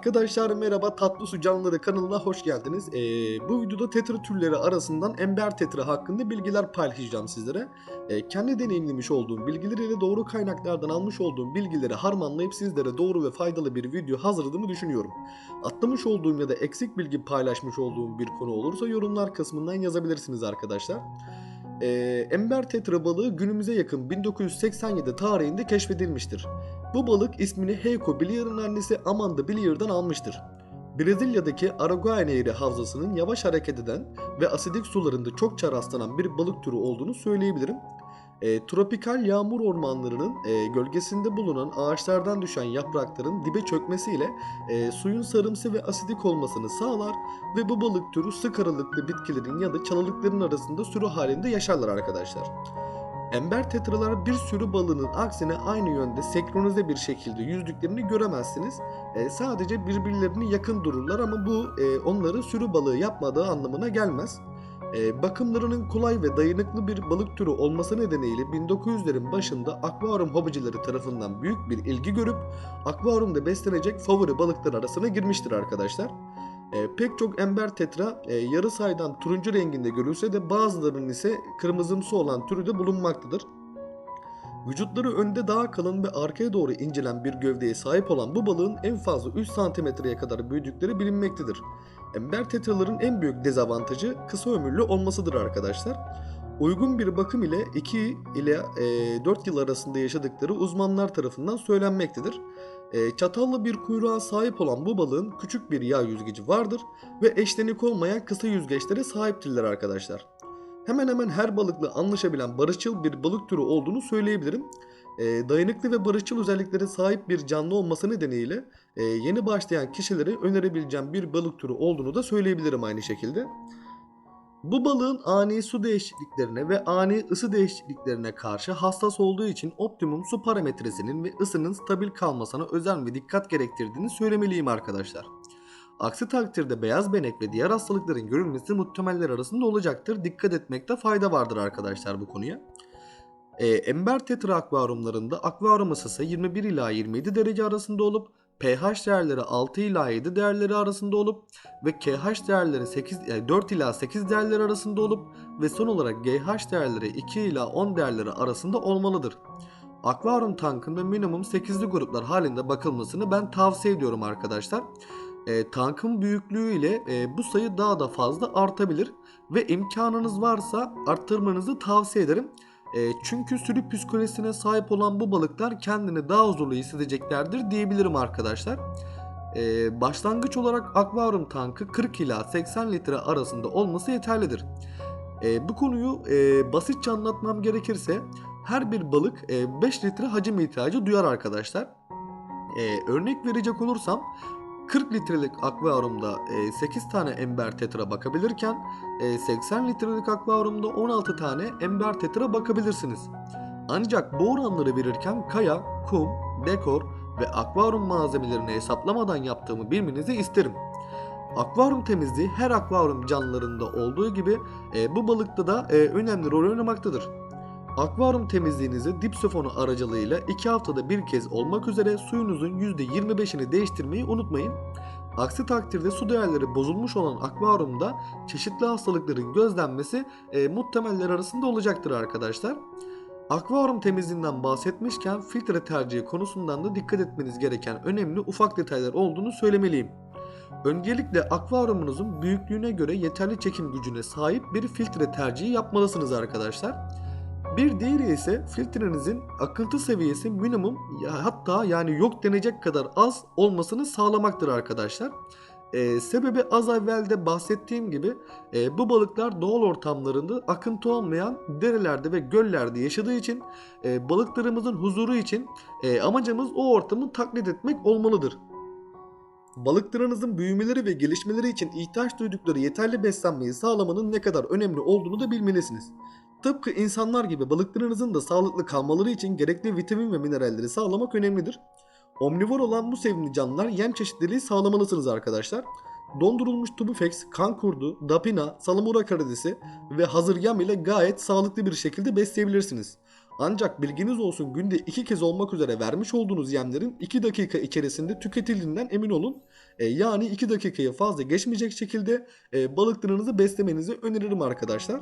Arkadaşlar merhaba Tatlı Su Canlıları kanalına hoş geldiniz. Ee, bu videoda tetra türleri arasından ember tetra hakkında bilgiler paylaşacağım sizlere. Ee, kendi deneyimlemiş olduğum bilgileriyle doğru kaynaklardan almış olduğum bilgileri harmanlayıp sizlere doğru ve faydalı bir video hazırladığımı düşünüyorum. Atlamış olduğum ya da eksik bilgi paylaşmış olduğum bir konu olursa yorumlar kısmından yazabilirsiniz arkadaşlar. Ee, ember tetra balığı günümüze yakın 1987 tarihinde keşfedilmiştir. Bu balık ismini Heiko Blier'in annesi Amanda Blier'dan almıştır. Brezilya'daki Araguaia Nehri havzasının yavaş hareket eden ve asidik sularında çokça rastlanan bir balık türü olduğunu söyleyebilirim. E, tropikal yağmur ormanlarının e, gölgesinde bulunan ağaçlardan düşen yaprakların dibe çökmesiyle e, suyun sarımsı ve asidik olmasını sağlar ve bu balık türü sık aralıklı bitkilerin ya da çalılıkların arasında sürü halinde yaşarlar arkadaşlar. Ember tetralar bir sürü balığının aksine aynı yönde senkronize bir şekilde yüzdüklerini göremezsiniz. E, sadece birbirlerine yakın dururlar ama bu e, onları sürü balığı yapmadığı anlamına gelmez. E, bakımlarının kolay ve dayanıklı bir balık türü olması nedeniyle 1900'lerin başında akvaryum hobicileri tarafından büyük bir ilgi görüp akvaryumda beslenecek favori balıklar arasına girmiştir arkadaşlar. E, pek çok ember tetra e, yarı saydan turuncu renginde görülse de bazılarının ise kırmızımsı olan türü de bulunmaktadır. Vücutları önde daha kalın ve arkaya doğru incelen bir gövdeye sahip olan bu balığın en fazla 3 santimetreye kadar büyüdükleri bilinmektedir. Ember tetraların en büyük dezavantajı kısa ömürlü olmasıdır arkadaşlar. Uygun bir bakım ile 2 ile e, 4 yıl arasında yaşadıkları uzmanlar tarafından söylenmektedir. E, çatallı bir kuyruğa sahip olan bu balığın küçük bir yağ yüzgeci vardır ve eşlenik olmayan kısa yüzgeçlere sahiptirler arkadaşlar. Hemen hemen her balıkla anlaşabilen barışçıl bir balık türü olduğunu söyleyebilirim. E, dayanıklı ve barışçıl özelliklere sahip bir canlı olması nedeniyle e, yeni başlayan kişilere önerebileceğim bir balık türü olduğunu da söyleyebilirim aynı şekilde. Bu balığın ani su değişikliklerine ve ani ısı değişikliklerine karşı hassas olduğu için optimum su parametresinin ve ısının stabil kalmasına özen ve dikkat gerektirdiğini söylemeliyim arkadaşlar. Aksi takdirde beyaz benek ve diğer hastalıkların görülmesi muhtemeller arasında olacaktır. Dikkat etmekte fayda vardır arkadaşlar bu konuya. Ee, ember tetra akvaryumlarında akvaryum ısısı 21 ila 27 derece arasında olup pH değerleri 6 ila 7 değerleri arasında olup ve KH değerleri 8 yani 4 ila 8 değerleri arasında olup ve son olarak GH değerleri 2 ila 10 değerleri arasında olmalıdır. Akvaryum tankında minimum 8'li gruplar halinde bakılmasını ben tavsiye ediyorum arkadaşlar. E, tankın büyüklüğü ile e, bu sayı daha da fazla artabilir ve imkanınız varsa arttırmanızı tavsiye ederim. E, çünkü sürü psikolojisine sahip olan bu balıklar kendini daha huzurlu hissedeceklerdir diyebilirim arkadaşlar. E, başlangıç olarak akvaryum tankı 40 ila 80 litre arasında olması yeterlidir. E, bu konuyu e, basitçe anlatmam gerekirse her bir balık e, 5 litre hacim ihtiyacı duyar arkadaşlar. E, örnek verecek olursam 40 litrelik akvaryumda e, 8 tane ember tetra bakabilirken e, 80 litrelik akvaryumda 16 tane ember tetra bakabilirsiniz. Ancak bu oranları verirken kaya, kum, dekor ve akvaryum malzemelerini hesaplamadan yaptığımı bilmenizi isterim. Akvaryum temizliği her akvaryum canlılarında olduğu gibi e, bu balıkta da e, önemli rol oynamaktadır. Akvaryum temizliğinizi dip sifonu aracılığıyla 2 haftada bir kez olmak üzere suyunuzun %25'ini değiştirmeyi unutmayın. Aksi takdirde su değerleri bozulmuş olan akvaryumda çeşitli hastalıkların gözlenmesi e, muhtemeller arasında olacaktır arkadaşlar. Akvaryum temizliğinden bahsetmişken filtre tercihi konusundan da dikkat etmeniz gereken önemli ufak detaylar olduğunu söylemeliyim. Öncelikle akvaryumunuzun büyüklüğüne göre yeterli çekim gücüne sahip bir filtre tercihi yapmalısınız arkadaşlar. Bir diğeri ise filtrenizin akıntı seviyesi minimum ya hatta yani yok denecek kadar az olmasını sağlamaktır arkadaşlar. Ee, sebebi az evvelde bahsettiğim gibi e, bu balıklar doğal ortamlarında akıntı olmayan derelerde ve göllerde yaşadığı için e, balıklarımızın huzuru için e, amacımız o ortamı taklit etmek olmalıdır. Balıklarınızın büyümeleri ve gelişmeleri için ihtiyaç duydukları yeterli beslenmeyi sağlamanın ne kadar önemli olduğunu da bilmelisiniz. Tıpkı insanlar gibi balıklarınızın da sağlıklı kalmaları için gerekli vitamin ve mineralleri sağlamak önemlidir. Omnivor olan bu sevimli canlılar yem çeşitliliği sağlamalısınız arkadaşlar. Dondurulmuş tubifex, kan kurdu, dapina, salamura karidesi ve hazır yem ile gayet sağlıklı bir şekilde besleyebilirsiniz. Ancak bilginiz olsun günde 2 kez olmak üzere vermiş olduğunuz yemlerin 2 dakika içerisinde tüketildiğinden emin olun. E, yani 2 dakikayı fazla geçmeyecek şekilde e, balıklarınızı beslemenizi öneririm arkadaşlar.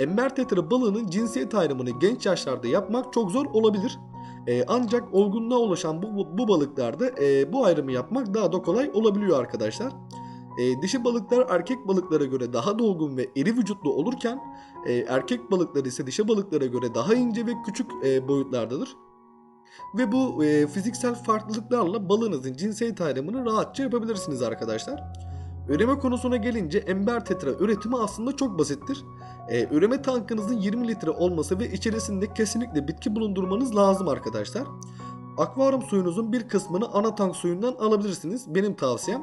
Ember tetra balığının cinsiyet ayrımını genç yaşlarda yapmak çok zor olabilir. E, ancak olgunluğa ulaşan bu, bu balıklarda e, bu ayrımı yapmak daha da kolay olabiliyor arkadaşlar. E, dişi balıklar erkek balıklara göre daha dolgun ve iri vücutlu olurken e, erkek balıklar ise dişi balıklara göre daha ince ve küçük e, boyutlardadır. Ve bu e, fiziksel farklılıklarla balığınızın cinsiyet ayrımını rahatça yapabilirsiniz arkadaşlar. Üreme konusuna gelince ember tetra üretimi aslında çok basittir. Ee, üreme tankınızın 20 litre olması ve içerisinde kesinlikle bitki bulundurmanız lazım arkadaşlar. Akvaryum suyunuzun bir kısmını ana tank suyundan alabilirsiniz. Benim tavsiyem.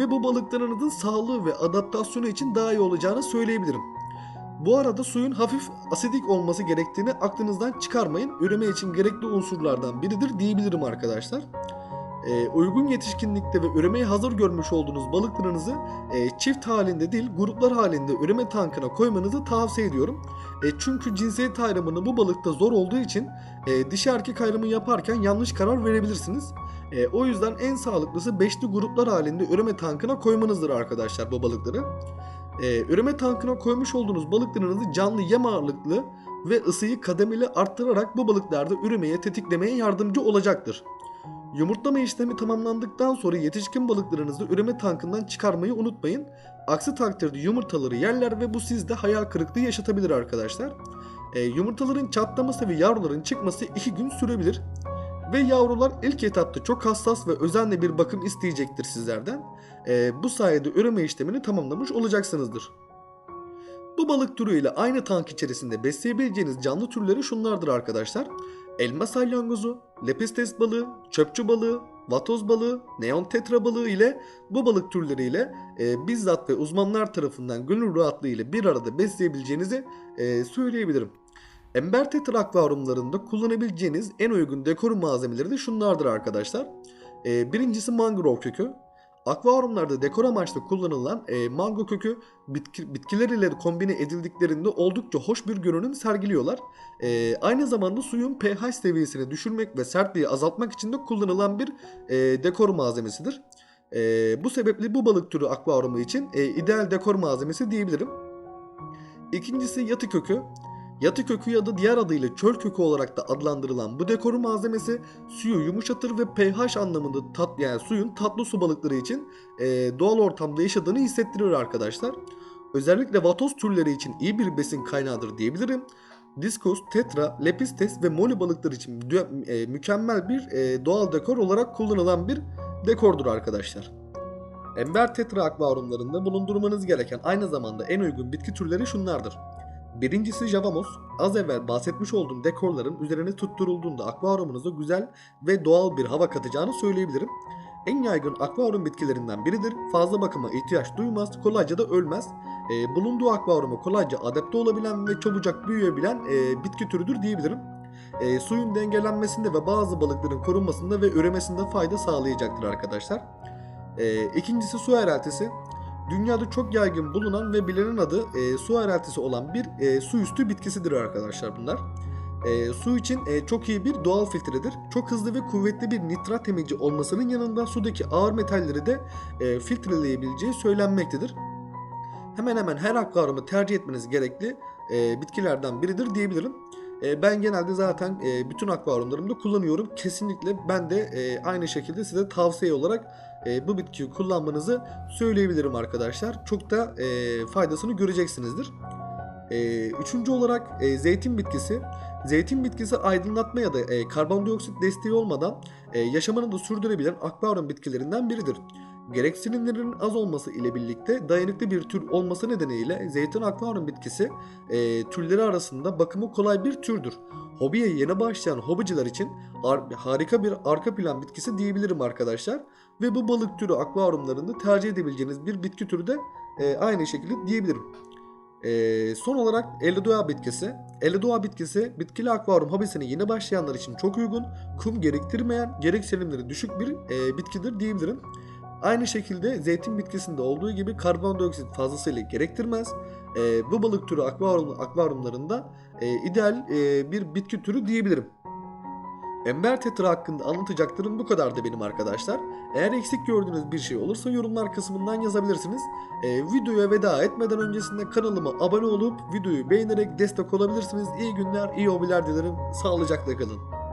Ve bu balıklarınızın sağlığı ve adaptasyonu için daha iyi olacağını söyleyebilirim. Bu arada suyun hafif asidik olması gerektiğini aklınızdan çıkarmayın. Üreme için gerekli unsurlardan biridir diyebilirim arkadaşlar. Ee, uygun yetişkinlikte ve üremeye hazır görmüş olduğunuz balıklarınızı e, çift halinde değil gruplar halinde üreme tankına koymanızı tavsiye ediyorum. E, çünkü cinsiyet ayrımını bu balıkta zor olduğu için e, dişi erkek ayrımı yaparken yanlış karar verebilirsiniz. E, o yüzden en sağlıklısı beşli gruplar halinde üreme tankına koymanızdır arkadaşlar bu balıkları. E, üreme tankına koymuş olduğunuz balıklarınızı canlı yem ağırlıklı ve ısıyı kademeli arttırarak bu balıklarda üremeye tetiklemeye yardımcı olacaktır. Yumurtlama işlemi tamamlandıktan sonra yetişkin balıklarınızı üreme tankından çıkarmayı unutmayın. Aksi takdirde yumurtaları yerler ve bu sizde hayal kırıklığı yaşatabilir arkadaşlar. E, yumurtaların çatlaması ve yavruların çıkması 2 gün sürebilir. Ve yavrular ilk etapta çok hassas ve özenli bir bakım isteyecektir sizlerden. E, bu sayede üreme işlemini tamamlamış olacaksınızdır. Bu balık türüyle aynı tank içerisinde besleyebileceğiniz canlı türleri şunlardır arkadaşlar. Elma salyangozu, lepistes balığı, çöpçü balığı, vatoz balığı, neon tetra balığı ile bu balık türleriyle e, bizzat ve uzmanlar tarafından gönül rahatlığı ile bir arada besleyebileceğinizi e, söyleyebilirim. Ember tetra akvaryumlarında kullanabileceğiniz en uygun dekor malzemeleri de şunlardır arkadaşlar. E, birincisi mangrove kökü. Akvaryumlarda dekor amaçlı kullanılan e, mango kökü bitki, bitkiler ile kombine edildiklerinde oldukça hoş bir görünüm sergiliyorlar. E, aynı zamanda suyun pH seviyesini düşürmek ve sertliği azaltmak için de kullanılan bir e, dekor malzemesidir. E, bu sebeple bu balık türü akvaryumu için e, ideal dekor malzemesi diyebilirim. İkincisi yatı kökü. Yatı kökü ya da diğer adıyla çöl kökü olarak da adlandırılan bu dekor malzemesi suyu yumuşatır ve pH anlamında tat yani suyun tatlı su balıkları için e, doğal ortamda yaşadığını hissettirir arkadaşlar. Özellikle vatoz türleri için iyi bir besin kaynağıdır diyebilirim. Diskus, tetra, lepistes ve moli balıkları için e, mükemmel bir e, doğal dekor olarak kullanılan bir dekordur arkadaşlar. Ember tetra akvaryumlarında bulundurmanız gereken aynı zamanda en uygun bitki türleri şunlardır. Birincisi Javamos. Az evvel bahsetmiş olduğum dekorların üzerine tutturulduğunda akvaryumunuza güzel ve doğal bir hava katacağını söyleyebilirim. En yaygın akvaryum bitkilerinden biridir. Fazla bakıma ihtiyaç duymaz, kolayca da ölmez. E, bulunduğu akvaryuma kolayca adapte olabilen ve çabucak büyüyebilen e, bitki türüdür diyebilirim. E, suyun dengelenmesinde ve bazı balıkların korunmasında ve üremesinde fayda sağlayacaktır arkadaşlar. E, ikincisi su ereltisi. Dünyada çok yaygın bulunan ve bilinen adı e, su ereltisi olan bir e, su üstü bitkisidir arkadaşlar bunlar. E, su için e, çok iyi bir doğal filtredir. Çok hızlı ve kuvvetli bir nitrat emici olmasının yanında sudaki ağır metalleri de e, filtreleyebileceği söylenmektedir. Hemen hemen her akvaryumu tercih etmeniz gerekli e, bitkilerden biridir diyebilirim. E, ben genelde zaten e, bütün akvaryumlarımda kullanıyorum. Kesinlikle ben de e, aynı şekilde size tavsiye olarak e, bu bitkiyi kullanmanızı söyleyebilirim arkadaşlar. Çok da faydasını göreceksinizdir. Üçüncü olarak zeytin bitkisi. Zeytin bitkisi aydınlatma ya da karbondioksit desteği olmadan yaşamını da sürdürebilen akvaryum bitkilerinden biridir. Gereksinimlerinin az olması ile birlikte dayanıklı bir tür olması nedeniyle zeytin akvaryum bitkisi e, türleri arasında bakımı kolay bir türdür. Hobiye yeni başlayan hobiciler için ar- harika bir arka plan bitkisi diyebilirim arkadaşlar. Ve bu balık türü akvaryumlarında tercih edebileceğiniz bir bitki türü de e, aynı şekilde diyebilirim. E, son olarak Elidua bitkisi. Elidua bitkisi bitkili akvaryum hobisine yeni başlayanlar için çok uygun, kum gerektirmeyen, gereksinimleri düşük bir e, bitkidir diyebilirim. Aynı şekilde zeytin bitkisinde olduğu gibi karbondioksit fazlasıyla gerektirmez. E, bu balık türü akvaryum, akvaryumlarında e, ideal e, bir bitki türü diyebilirim. Ember tetra hakkında anlatacaklarım bu kadardı benim arkadaşlar. Eğer eksik gördüğünüz bir şey olursa yorumlar kısmından yazabilirsiniz. Ee, videoya veda etmeden öncesinde kanalıma abone olup videoyu beğenerek destek olabilirsiniz. İyi günler, iyi hobiler dilerim. Sağlıcakla kalın.